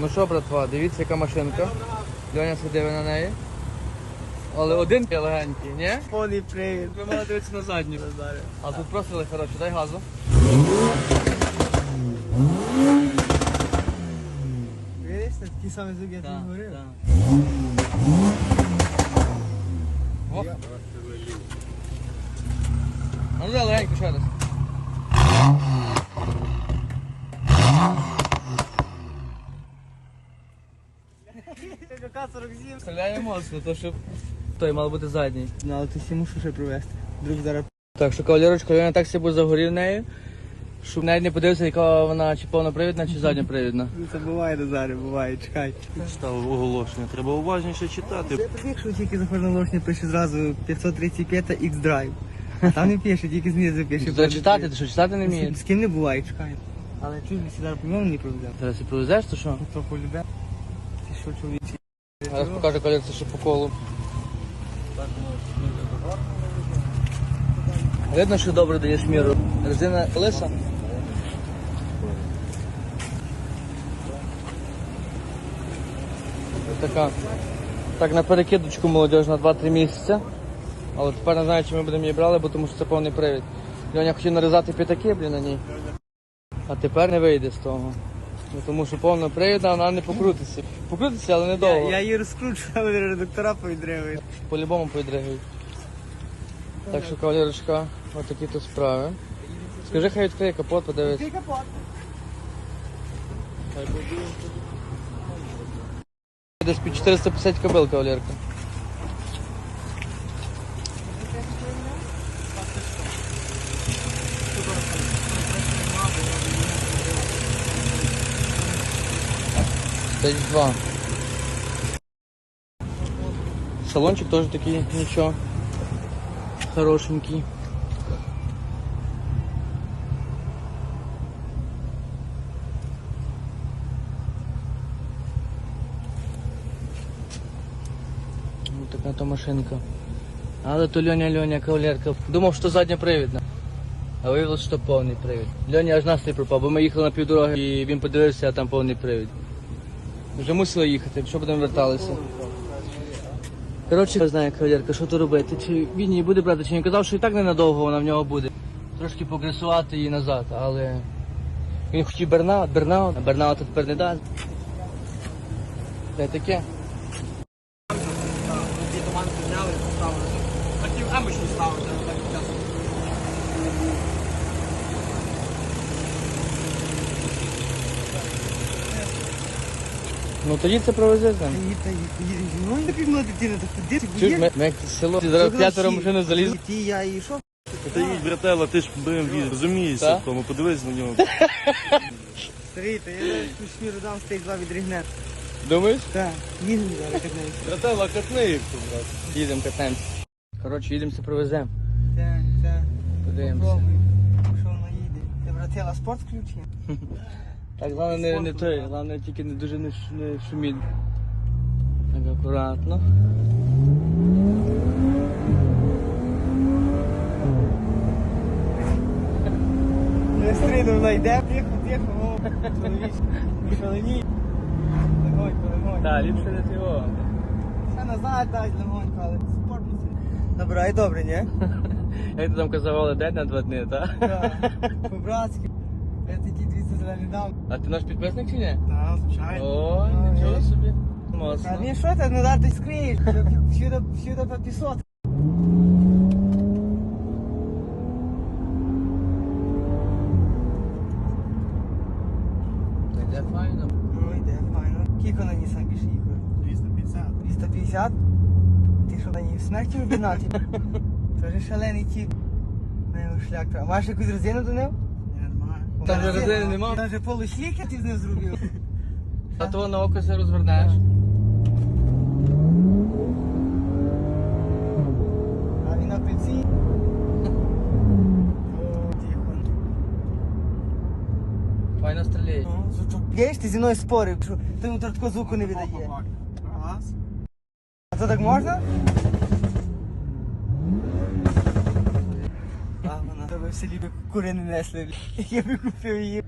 Ну що, братва, дивіться, яка машинка. Льоня сидить на неї. Але один є легенький, ні? Повний привід. Ви мали дивитися на задню. А тут просто хороше, дай газу. Видиш, це такі самі звуки, як ти говорив. О. Ну легенько ще раз. Стріляє моцно, то щоб той мав бути задній. Ну, але ти всі мушу ще провести. Друг зараз Так що кавалерочка, Льоня так себе загорів нею, щоб навіть не подивився, яка вона чи повнопривідна, чи задньопривідна. Ну, це буває Назаре, буває, чекай. Став оголошення, треба уважніше читати. Я тобі, якщо тільки заходиш на лошні, пише зразу 535 X-Drive. Там не пише, тільки знизу пише. Треба читати, ти що читати не вмієш? З ким не буває, чекай. Але чуть би сюди по-моєму не проблем. Зараз ти привезеш, то що? То полюбе. Ти що, чоловічі? Зараз покажу колекцію, що по колу. Видно, що добре даєш міру. Резина колеса. Така. Так, на перекидочку молодіж на 2-3 місяці. Але тепер не знаю, чи ми будемо її брали, бо тому що це повний привід. Льоня хотів нарізати п'ятаки, блін, на ній. А тепер не вийде з того. Ну, тому що повна привідна, вона не покрутиться. Покрутиться, але Я, недовго. я її розкручу, але редактора повідривають. По-любому підригають. Так що, кавалерочка, отакі тут справи. Скажи, хай відкриє капот, подивись. Ти капот. Десь під 450 кобил, кавалерка. Стейдж 2. Салончик теж такий, нічого. Хорошенький. Ну, така то машинка. Але то Льоня Льоня кавалерка. Думав, що задньопривідна. А виявилося, що повний привід. Льоня аж настрій пропав, бо ми їхали на півдороги і він подивився, а там повний привід. Вже мусили їхати, що будемо верталися. Коротше, не знаю, кавалерка, що то робити. Чи він її буде брати, чи не казав, що і так ненадовго вона в нього буде. Трошки погресувати її назад, але він хотів бернаут, бернаут, а бернаута тепер не дасть. Це таке. Ті туманки зняли, поставили. Хотів емочку ставити, але так часом. Ну тоді це провезе з ним. Та їдь, їдь. Ну, не півно дитина, так куди ти Чуєш, ми, ми як село. Зараз п'ятеро машини заліз. Ті, я і що? Та їдь, братела, ти ж BMW, розумієшся в тому, подивись на нього. Старий, та я зараз ту шміру дам стейк два відрігне. Думаєш? Так, їдемо зараз катнемося. Братела, катни їх тут, брат. Їдемо, катаємося. Коротше, їдемося, провеземо. Так, так. Подивимося. Попробуй, що воно їде. Ти, братела, спорт включи? Так, головне не, не той, головне тільки не дуже не, ш- не шуміть. Так, акуратно. Не стрину вона йде, тихо, тихо, о, чоловіче. Шалені. Легонько, легонько. Так, ліпше не його. Ще назад дай легонько, але спорт мусить. Добре, і добре, ні? Як ти там казав, але день на два дні, так? Так, по-братськи. Я такі 200 зелені дам. А ти наш підписник чи ні? Так, звичайно. О, нічого собі. Моцно. А ні, що ти, не дати скриєш, всюди, всюди по 500. Та йде файно. Ну, йде, файно. Кілько на Нісан більше їхав? 250. 250? Ти що на ній в смерті обігнати? Це ж шалений тіп. Не, ну, шлях. А маєш якусь резину до нього? Там резини нема. Там же полушліки ти з ним зробив. А того на око все розвернеш. А він на пенсії. Файно стріляє. Ну, звучок. Ти зі мною спорив, що ти йому такого звуку не видає. А то так можна? В селі би кури не несли. Я би купив її.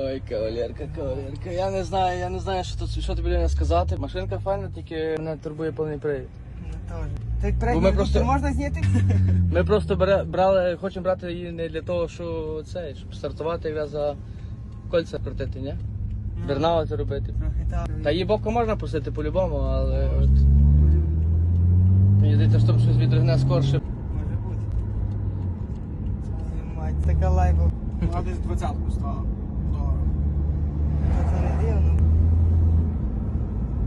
Ой, кавалерка, кавалерка. Я не знаю, я не знаю, що тут що тобі Леня, сказати. Машинка файна, тільки мене турбує повний привід. Ну, теж. Бо ми просто- можна зняти? Ми просто бере, брали, хочемо брати її не для того, що це, щоб стартувати якраз за кольця крутити, ні? Бернаути робити. Трохи так. Та її боку можна пустити по-любому, але от. Мені здається, що щось відригне скорше. Може бути. Твою Мать, така лайба. Вона десь двадцятку стала.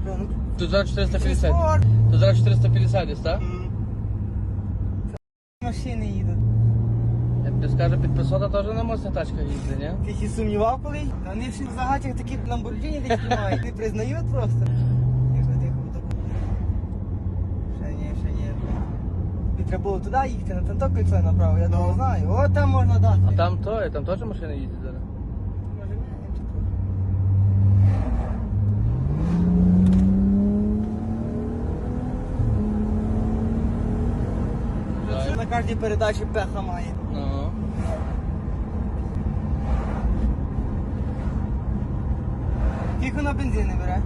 Не ну, Тут зараз 450. спорт. Тут зараз 450 десь, так? Машини їдуть. Я тобі скажу, під 500 теж на моцна тачка їздить, ні? Ти ще сумнівав колись? Та вони всі в загатях такі ламборджині десь знімають. Не признають просто. треба було туди їхати, на танто кольцо направо, я думав, знаю. О, там можна дати. А там то, там теж машини їздять зараз. Може, ні, чи трохи. На кожній передачі пеха має. Ну. Тільки на бензин не бере.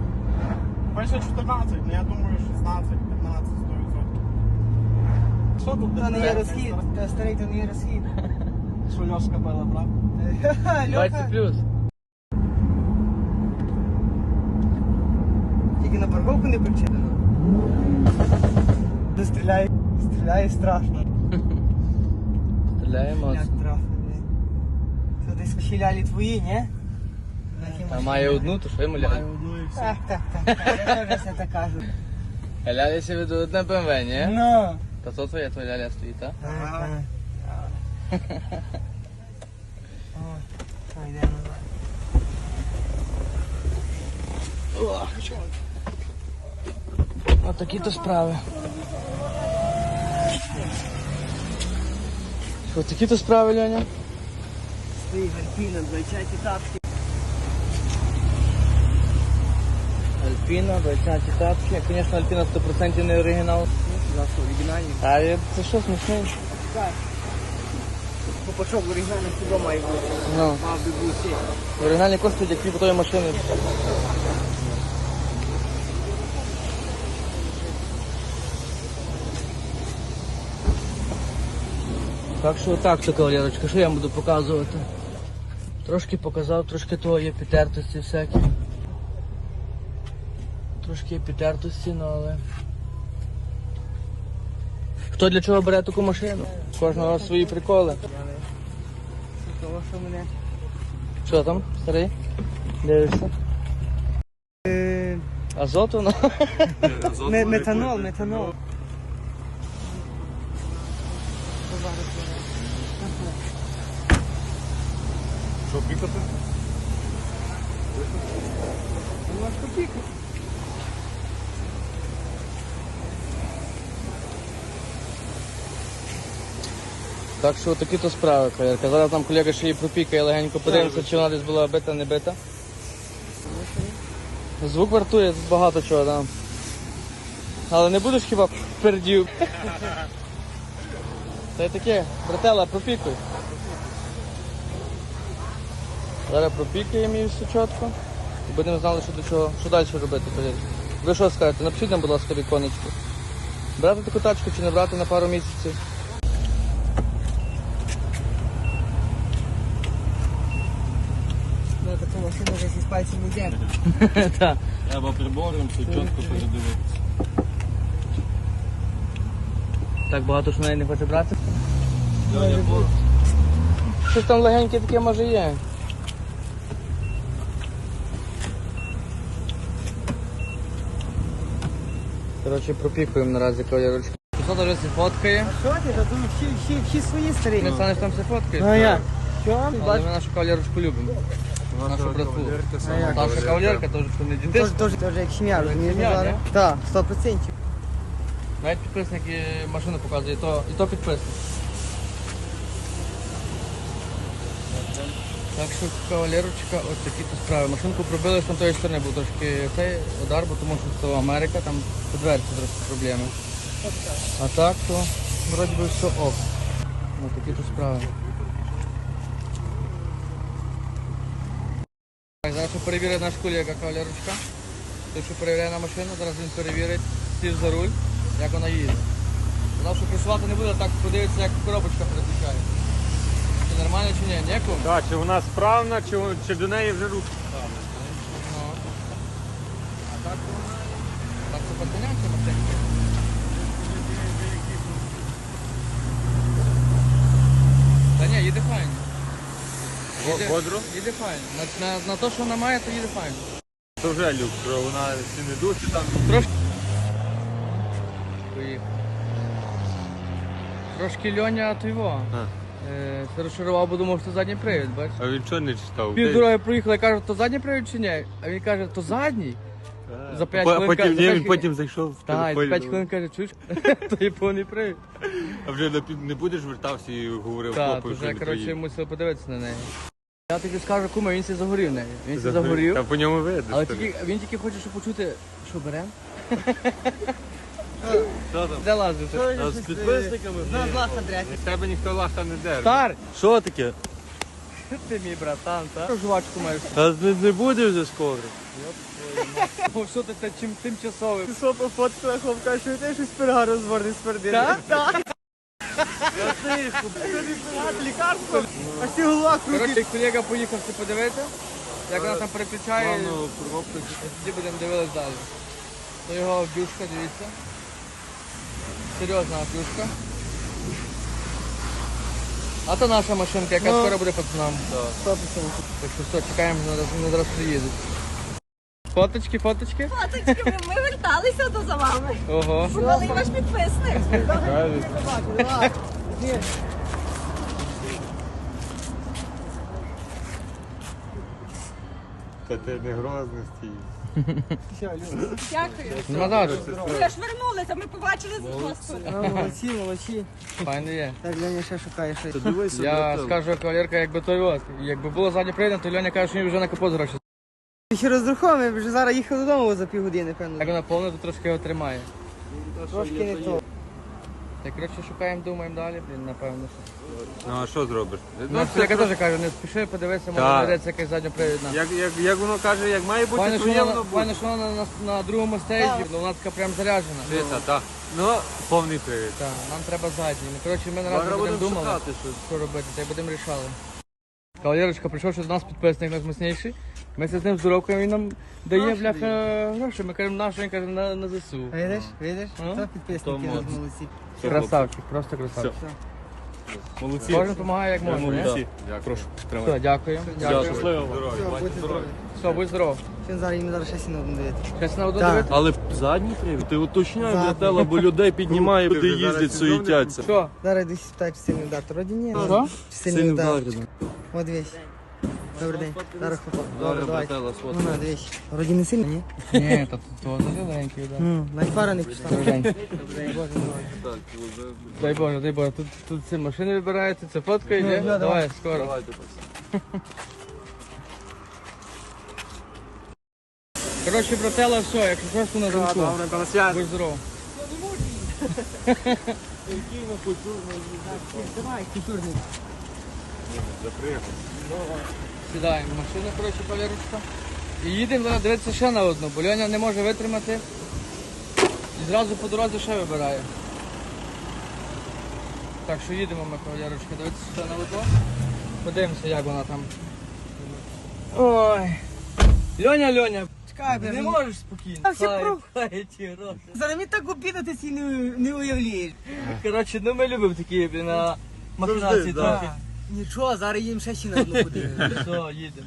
Пише 14, ну я думаю 16, 15, 100%. Що тут? То не є розхід, та старий то не є розхід. Що Льошка пила? Ха-ха, 20 плюс. тільки на парковку не причина. Де стріляє, стріляє страшно. Стріляє Як. Це десь хілялі твої, ні? А має одну, то що йому ляля? одну і все. Так, так, так, так, я теж все так кажу. Ляля себе веду одне БМВ, ні? Ну. Та то твоя твоя ляля стоїть, так? Так, так. О, то йде назад. Отакі то справи. Що, такі то справи, Льоня? Стоїть Альпіна, двойчаті тапки. Альпіна, 20 тапки. Звісно, Альпіна 100% не оригінал. Оригінальні. А я- це що смішний? Так. Попачок в оригінальних всього має бути. Ну, Мав би бути. оригінальні коштують, як пів тої машини. Так що так, то кавалерочка, що я буду показувати? Трошки показав, трошки того є підтертості всякі. Трошки є підтертості, ну але. Хто для чого бере таку машину? Кожного свої приколи. Того, що мене... Що там, старий? Дивишся? Е, Азоту, ну. ме- Метанол, метанол. Що, пікати? Немножко пікає. Так що такі то справи, колірка. Зараз там колега ще її пропікає, легенько подивимося, чи вона десь була бита, не бита. Звук вартує багато чого, там. Але не будеш хіба пердів. Та й таке, братела, пропікуй. Зараз пропікаємо її все чітко. І будемо знали, що до чого, що далі робити, колірка. Ви що скажете? Напишіть нам, будь ласка, віконечко. Брати таку тачку чи не брати на пару місяців? Ну, таку машину вже зі пальців не йде. Так. Треба прибором, все чітко передивитися. Так багато що неї не хоче брати. Щось там легеньке таке може є. Коротше, пропікуємо наразі кавалерочку. Що вже все фоткає? Що ти? Та тут всі, всі, всі свої старі. Не станеш там все фоткаєш. Ну як? Що? Але ми нашу кавалерочку любимо. Нашу братву. Наша кавалерка теж не дітей. Тож, тож, тож як сім'я, розумієш? сім'я, Назаре? ні? Так, сто процентів. Навіть підписники машину показує, і то, і то підписник. Так що кавалерочка, от такі то справи. Машинку пробили з там тої сторони, був трошки цей удар, бо тому що це Америка, там по дверці трошки проблеми. А так то вроді би все ок. Ось такі то справи. Зараз перевірить наш колега кавалерочка. Той, що перевіряє на машину, зараз він перевірить, сів за руль, як вона їде. Сказав, що працювати не буде, так подивиться, як коробочка переключає. Чи нормально, чи ні? Ніякому? Так, чи вона справна, чи, чи до неї вже руки стали. Ну. А так вона... Так це подганяється машинка. Та ні, їде файно. Їде- Бодро? Їде файно. На, на, на те, що вона має, то їде файно. Це вже люк, що вона чи не душі там. Трошки. Поїхав. Трошки Льоня то. А. Е, це розшарував, бо думав, що задній привід, бачиш? А він що не читав? Пів дороги проїхали, я кажу, то задній привід чи ні? А він каже, то задній. За п'ять хвилин Потім, каже, ні, за він п'ять- потім зайшов в Так, і за 5 ну, хвилин каже, чуєш, то є повний привід. А вже не будеш вертався і говорив Так, хлопу, то що вже, не коротше, мусив подивитися на неї. Я тобі скажу, кума, він сі загорів нею. Він сі Загорів. Та по ньому видно. Але що тільки, він тільки хоче, щоб почути, що берем. Що там? Де лазити? з підписниками. На злаха дрять. З тебе ніхто лаха не держить. Стар! Що таке? Ти мій братан, так? Що жвачку маєш? Та не, не буде вже скоро. О, що ти це чим тимчасовим? Ти що пофоткала, хлопка, що ти щось пирога розворний спердив? Так? Так. Лікарство. А всі голова крутить. Коротше, колега поїхав це подивити, як вона там переключає, тоді будемо дивитися далі. То його бюшка, дивіться. Серйозна бюшка. А то наша машинка, яка Ну. скоро буде пацанам. Так що все, чекаємо, зараз, вони зараз приїдуть. Фоточки, фоточки. Фоточки, ми, ми верталися до за вами. Ого. Шукали ваш підписник. Та ти не стій. Все, Дякую. Нема далі. Ж вернулися, ми побачили з Господи. А, Молодці, молодці. Файно є. Так, Леня ще шукає щось. Я скажу кавалерка, якби той. Якби було заднє прийде, то Льоня каже, що він вже на капот гроші. Ще розраховуємо, ми вже зараз їхали додому за півгодини, певно. Як вона повна, то трошки його тримає. Трошки не то. Так, коротше, шукаємо, думаємо далі, блін, напевно. що. Ну а що зробиш? Ну, колега теж каже, не спіши, подивися, може Так. знайдеться якась задньопривідна. Як, як, як воно каже, як має бути, Файно, то що є вона, воно файно, що вона на, на другому стейджі, ну, вона така прям заряджена. Та, та. Ну, повний привід. Так, нам треба задній. Ну, коротше, ми наразі Зараз будемо будемо думали, шукати щось. що робити, та й будемо рішали. Кавалерочка, прийшов ще до нас підписник наш міцніший. Ми з ним здоровкаємо, він нам дає Гроші бляха гроші. Ми кажемо, на що він каже, на, на ЗСУ. Видиш, видиш? А? Це підписники нас молодці. Красавчик, просто красавчик. Молодці. Кожен допомагає як може. ні? Молодці. Прошу, тримай. Все, дякую. Дякую. Щасливо. Все, будьте здорові. Все, будь здоров. Ще зараз їм зараз ще сіно будемо дивити. Щас на одну Так. дивити. Але задній привід, ти уточняй, Задній. братела, бо людей піднімає, люди їздять, суетяться. Що? Зараз десь питають, чи сильний удар. То ні. Що? Чи сильний Сильний удар. От дивись. Добрий день. Зараз хлопок. Добре, давай. братела, Ну сфоткай. на, дивись. Вроді не сильно, ні? Ні, то то зеленький, да. Ну, навіть пара не пішла. Боже. Так, вже- Дай Боже, дай Боже. Тут, тут ці машини вибираються, це фотка Ну, йде. да, давай. Давай, скоро. Давайте, пацани. Коротше, братела, все, якщо щось, то на зв'язку. Добре, на связь. Будь здоров. Давай, культурний. Сідаємо в машину, коротше, кавалерочка. І їдемо дивитися ще на одну, бо Льоня не може витримати. І зразу по дорозі ще вибирає. Так що їдемо ми, кавалерочка, дивитися ще на одну. Подивимося, як вона там. Ой. Льоня, Льоня, Чекай, не можеш спокійно. А, все Хай, про- хай ті гроші. Зараз мені так обідно, ти сі не, не уявляєш. Коротше, ну ми любимо такі блін, на махінації да. трохи. Нічого, зараз їм ще ще на одну їдемо.